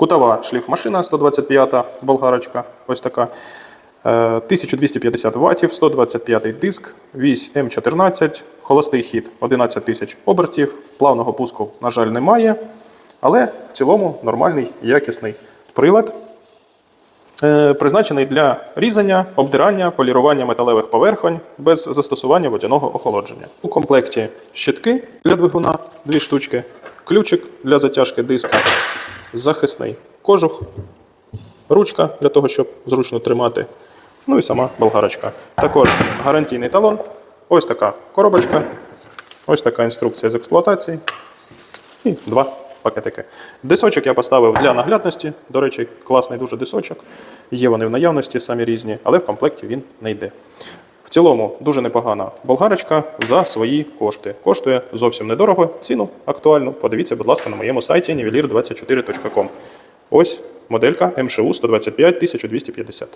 Кутова шліфмашина 125 болгарочка. Ось така. Е, 1250 ватів, 125 диск, вісь М14, холостий хід 11 тисяч обертів, плавного пуску, на жаль, немає. Але в цілому нормальний якісний прилад. Е, Призначений для різання, обдирання, полірування металевих поверхонь без застосування водяного охолодження. У комплекті щитки для двигуна, дві штучки, ключик для затяжки диска, захисний кожух, ручка для того, щоб зручно тримати. Ну і сама болгарочка. Також гарантійний талон. Ось така коробочка, ось така інструкція з експлуатації. І два пакетики. Дисочок я поставив для наглядності. До речі, класний дуже дисочок. Є вони в наявності, самі різні, але в комплекті він не йде. Цілому дуже непогана болгарочка за свої кошти. Коштує зовсім недорого. Ціну актуальну. Подивіться, будь ласка, на моєму сайті nivelir24.com. Ось моделька МШУ 125 1250.